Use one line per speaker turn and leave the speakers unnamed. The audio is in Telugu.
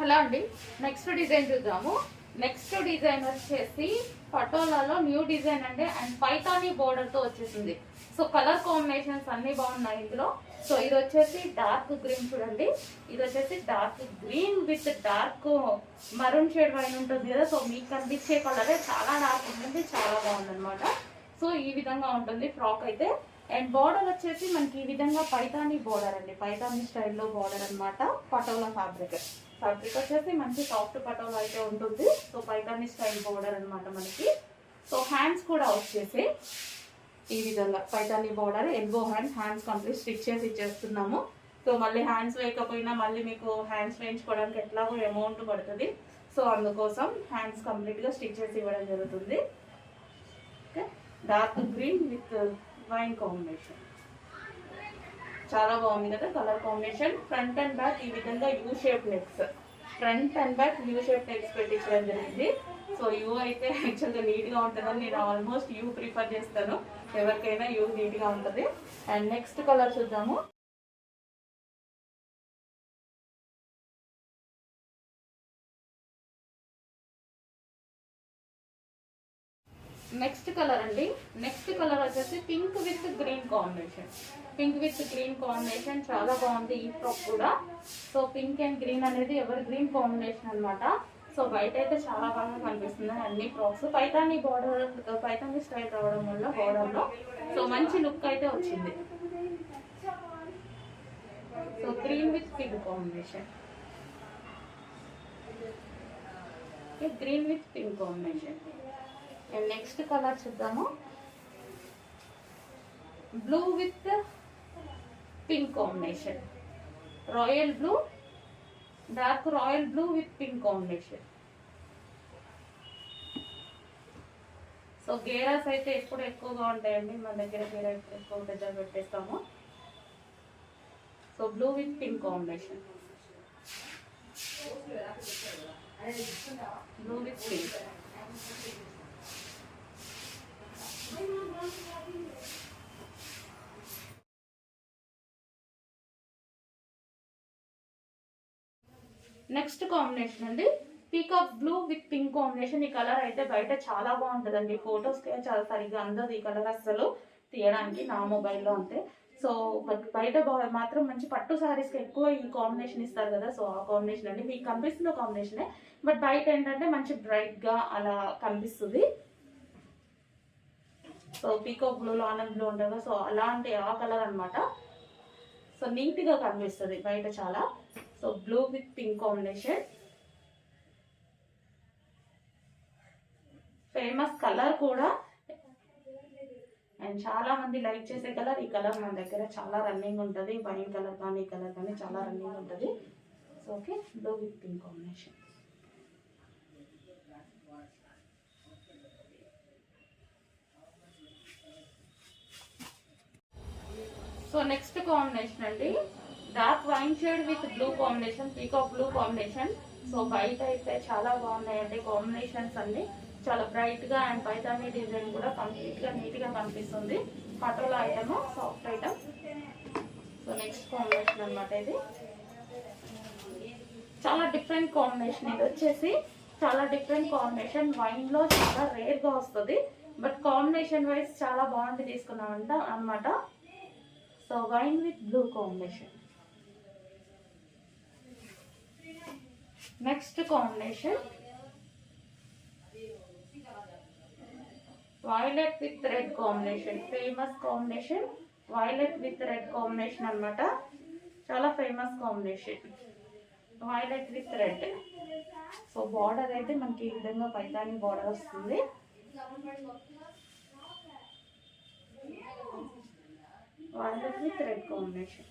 హలో అండి. నెక్స్ట్ డిజైన్ చూద్దాము. నెక్స్ట్ డిజైన్ వచ్చేసి పటోలాలో న్యూ డిజైన్ అండి. అండ్ పైతానీ బోర్డర్తో వచ్చేసింది. సో కలర్ కాంబినేషన్స్ అన్నీ బాగున్నాయి ఇందులో. సో ఇది వచ్చేసి డార్క్ గ్రీన్ చూడండి. ఇది వచ్చేసి dark green with dark maroon shade పైన ఉంటుంది కదా. సో మీకు కనిపించే కలరే చాలా డార్క్ ఉంటుంది చాలా బాగుంది అనమాట సో ఈ విధంగా ఉంటుంది ఫ్రాక్ అయితే. అండ్ బార్డర్ వచ్చేసి మనకి ఈ విధంగా పైతానీ బోర్డర్ అండి. పైతానీ స్టైల్లో బార్డర్ అన్నమాట పటోలా ఫ్యాబ్రిక్ ఫ్యాబ్రిక్ వచ్చేసి మంచి సాఫ్ట్ పటోలా అయితే ఉంటుంది. సో పైతానీ స్టైల్ బార్డర్ అనమాట మనకి. సో హ్యాండ్స్ కూడా వచ్చేసి ఈ విధంగా Paithani border elbow hand hands complete stitch చేసి ఇచ్చేస్తున్నాము. సో మళ్ళీ హ్యాండ్స్ వేయకపోయినా మళ్ళీ మీకు హ్యాండ్స్ వేయించుకోవడానికి ఎట్లాగో అమౌంట్ పడుతుంది. సో అందుకోసం హ్యాండ్స్ కంప్లీట్గా స్టిచ్ చేసి ఇవ్వడం జరుగుతుంది. Okay? Dark green with wine combination. చాలా బాగుంది కదా colour combination. Front and back ఈ విధంగా U shape necks front and back U shape necks పెట్టించడం జరిగింది. సో యూ అయితే యాక్చువల్గా నీట్గా ఉంటుందని నేను ఆల్మోస్ట్ యూ ప్రిఫర్ చేస్తాను. ఎవరికైనా యూ నీట్గా ఉంటుంది. అండ్ నెక్స్ట్ కలర్ చూద్దాము. నెక్స్ట్ కలర్ అండి. నెక్స్ట్ కలర్ వచ్చేసి pink with green combination. Pink with green combination చాలా బాగుంది ఈ ఫ్రాక్ కూడా. సో పింక్ అండ్ గ్రీన్ అనేది ఎవరు గ్రీన్ కాంబినేషన్ అనమాట సో బయట అయితే చాలా బాగా కనిపిస్తుంది అన్ని frocks. Paithani border Paithani style రావడం వల్ల బార్డర్లో. సో మంచి లుక్ అయితే వచ్చింది. So green with pink combination. Green with pink combination next colour చూద్దాము. Blue with pink combination royal blue dark royal blue with pink combination so gears అయితే ఎప్పుడు ఎక్కువగా ఉంటాయండి. మన దగ్గర గేరా ఎక్కువ దగ్గర పెట్టేస్తాము. So blue with pink combination blue with pink next combination అండి. Peacock blue with pink combination ఈ కలర్ అయితే బయట చాలా బాగుంటుందండి. ఫొటోస్కి చాలా సరిగ్గా అందదు ఈ కలర్ అస్సలు. తీయడానికి నా మొబైల్లో అంతే. సో బట్ బయట మాత్రం మంచి పట్టు శారీస్కి ఎక్కువ ఈ కాంబినేషన్ ఇస్తారు కదా. సో ఆ కాంబినేషన్ అండి. మీకు కనిపిస్తున్న కాంబినేషనే బట్ బయట ఏంటంటే మంచి బ్రైట్గా అలా కనిపిస్తుంది. సో బ్లూ బ్లూలో ఆనంద్ బ్లూ ఉంటుంది సో అలాంటి ఆ కలర్ అనమాట సో నీట్గా కనిపిస్తుంది బయట చాలా. So blue with pink combination. Famous colour కూడా. అండ్ చాలా మంది లైక్ చేసే కలర్ ఈ కలర్ మన దగ్గర చాలా రన్నింగ్ ఉంటుంది. వైన్ కలర్ కానీ ఈ కలర్ కానీ చాలా రన్నింగ్ ఉంటుంది. So okay blue with pink combination. So next combination అండి. Dark wine shade with blue combination peacock blue combination. So బయట అయితే చాలా బాగున్నాయండి కాంబినేషన్స్ అన్ని. చాలా బ్రైట్గా అండ్ పైతాని డిజైన్ కూడా కంప్లీట్గా నీట్గా కనిపిస్తుంది. Patola item soft item so next combination అన్నమాట ఇది. చాలా డిఫరెంట్ కాంబినేషన్ ఇది వచ్చేసి. చాలా డిఫరెంట్ కాంబినేషన్ వైన్లో చాలా రేర్గా వస్తుంది. బట్ కాంబినేషన్ వైజ్ చాలా బాగుంది తీసుకున్నామంట అన్నమాట. So wine with blue combination next combination violet with red combination famous combination violet with red combination అన్నమాట. చాలా famous combination violet with red so border అయితే మనకి ఈ విధంగా పైతాని బార్డర్ వస్తుంది. వాళ్ళకి థ్రెడ్ కాంబినేషన్.